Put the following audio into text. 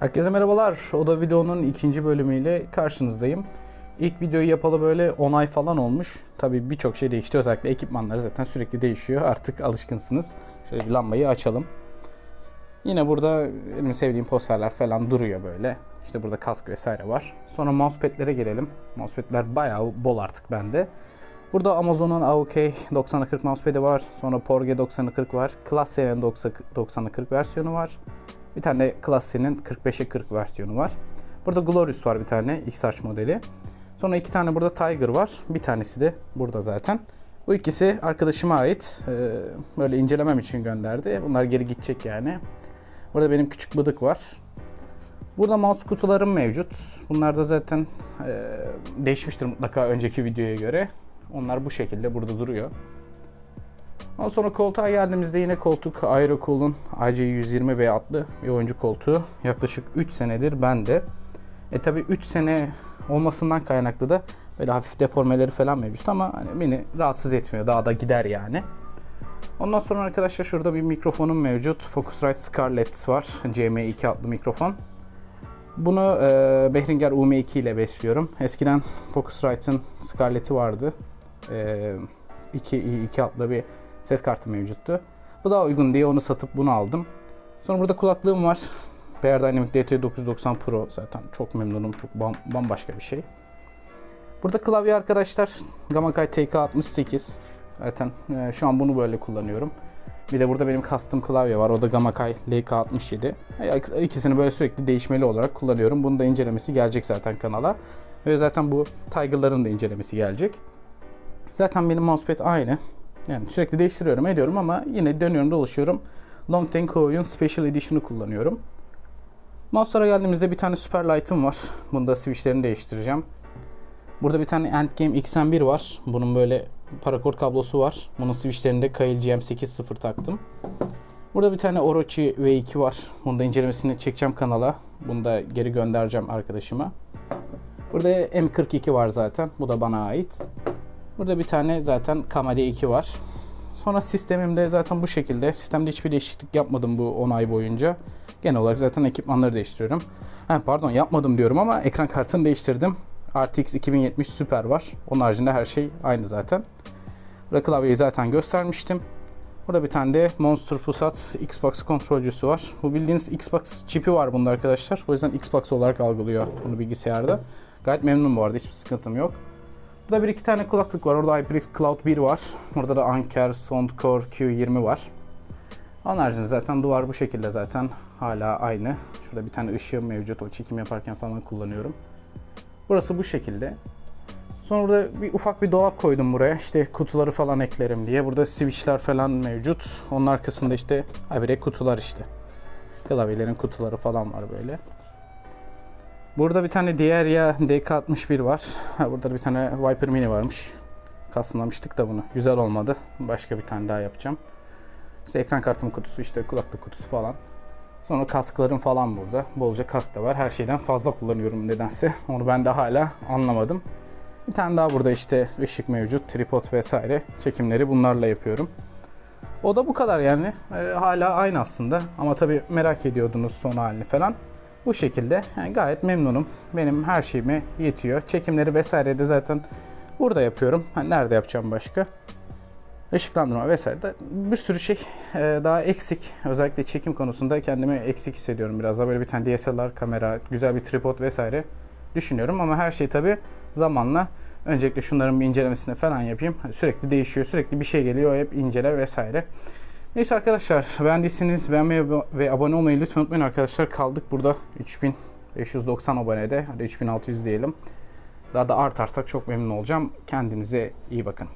Herkese merhabalar. O da videonun ikinci bölümüyle karşınızdayım. İlk videoyu yapalı böyle 10 ay falan olmuş. Tabii birçok şey değişti. Özellikle ekipmanları zaten sürekli değişiyor. Artık alışkınsınız. Şöyle bir lambayı açalım. Yine burada benim sevdiğim posterler falan duruyor böyle. İşte burada kask vesaire var. Sonra mousepad'lere gelelim. Mousepad'ler bayağı bol artık bende. Burada Amazon'un AOK 9040 mousepad'i var. Sonra Porge 9040 var. Classe'nin 9040 versiyonu var. Bir tane de Classe'nin 45'e 40 versiyonu var. Burada Glorious var bir tane XH modeli. Sonra iki tane burada Tiger var. Bir tanesi de burada zaten. Bu ikisi arkadaşıma ait. Ee, böyle incelemem için gönderdi. Bunlar geri gidecek yani. Burada benim küçük bıdık var. Burada mouse kutularım mevcut. Bunlar da zaten e, değişmiştir mutlaka önceki videoya göre. Onlar bu şekilde burada duruyor. Ondan sonra koltuğa geldiğimizde yine koltuk Aerocool'un AC120B adlı bir oyuncu koltuğu. Yaklaşık 3 senedir bende. E tabi 3 sene olmasından kaynaklı da böyle hafif deformeleri falan mevcut ama hani beni rahatsız etmiyor. Daha da gider yani. Ondan sonra arkadaşlar şurada bir mikrofonum mevcut. Focusrite Scarlett var. CM2 adlı mikrofon. Bunu e, Behringer UM2 ile besliyorum. Eskiden Focusrite'ın Scarlett'i vardı. E, 2 2 adlı bir ses kartı mevcuttu. Bu daha uygun diye onu satıp bunu aldım. Sonra burada kulaklığım var. Beyerdynamic DT990 Pro zaten çok memnunum. Çok bam, bambaşka bir şey. Burada klavye arkadaşlar Gamakai TK68. Zaten e, şu an bunu böyle kullanıyorum. Bir de burada benim custom klavye var. O da Gamakai LK67. E, İkisini böyle sürekli değişmeli olarak kullanıyorum. Bunun da incelemesi gelecek zaten kanala. Ve zaten bu Tiger'ların da incelemesi gelecek. Zaten benim mousepad aynı. Yani sürekli değiştiriyorum ediyorum ama yine dönüyorum dolaşıyorum. Longten Koyun Special Edition'ı kullanıyorum. Mouse'lara geldiğimizde bir tane Superlight'ım var. Bunda switchlerini değiştireceğim. Burada bir tane Endgame XM1 var. Bunun böyle parakort kablosu var. Bunun switchlerinde Kail GM80 taktım. Burada bir tane Orochi V2 var. Bunu da incelemesini çekeceğim kanala. Bunu da geri göndereceğim arkadaşıma. Burada M42 var zaten. Bu da bana ait. Burada bir tane zaten Kamade 2 var. Sonra sistemimde zaten bu şekilde. Sistemde hiçbir değişiklik yapmadım bu 10 ay boyunca. Genel olarak zaten ekipmanları değiştiriyorum. Ha, pardon yapmadım diyorum ama ekran kartını değiştirdim. RTX 2070 Super var. Onun haricinde her şey aynı zaten. Burada klavyeyi zaten göstermiştim. Burada bir tane de Monster Pusat Xbox kontrolcüsü var. Bu bildiğiniz Xbox çipi var bunda arkadaşlar. O yüzden Xbox olarak algılıyor bunu bilgisayarda. Gayet memnunum bu arada. Hiçbir sıkıntım yok. Burada bir iki tane kulaklık var. Orada HyperX Cloud 1 var. Burada da Anker Soundcore Q20 var. Onun haricinde zaten duvar bu şekilde zaten hala aynı. Şurada bir tane ışığım mevcut. O çekim yaparken falan kullanıyorum. Burası bu şekilde. Sonra burada bir ufak bir dolap koydum buraya. İşte kutuları falan eklerim diye. Burada switchler falan mevcut. Onun arkasında işte habire kutular işte. Klavyelerin kutuları falan var böyle. Burada bir tane diğer ya DK61 var. Ha, burada bir tane Viper Mini varmış. Kasımlamıştık da bunu. Güzel olmadı. Başka bir tane daha yapacağım. İşte ekran kartım kutusu, işte kulaklık kutusu falan. Sonra kasklarım falan burada. Bolca kask da var. Her şeyden fazla kullanıyorum nedense. Onu ben de hala anlamadım. Bir tane daha burada işte ışık mevcut, tripod vesaire çekimleri bunlarla yapıyorum. O da bu kadar yani. Ee, hala aynı aslında. Ama tabii merak ediyordunuz son halini falan. Bu şekilde yani gayet memnunum. Benim her şeyime yetiyor. Çekimleri vesaire de zaten burada yapıyorum. Hani nerede yapacağım başka? Işıklandırma vesaire de bir sürü şey e, daha eksik. Özellikle çekim konusunda kendimi eksik hissediyorum biraz da böyle bir tane DSLR kamera, güzel bir tripod vesaire düşünüyorum ama her şey tabi zamanla öncelikle şunların bir incelemesini falan yapayım. Hani sürekli değişiyor, sürekli bir şey geliyor, hep incele vesaire. Neyse arkadaşlar beğendiyseniz beğenmeyi ve abone olmayı lütfen unutmayın arkadaşlar. Kaldık burada 3590 abonede. Hadi 3600 diyelim. Daha da artarsak çok memnun olacağım. Kendinize iyi bakın.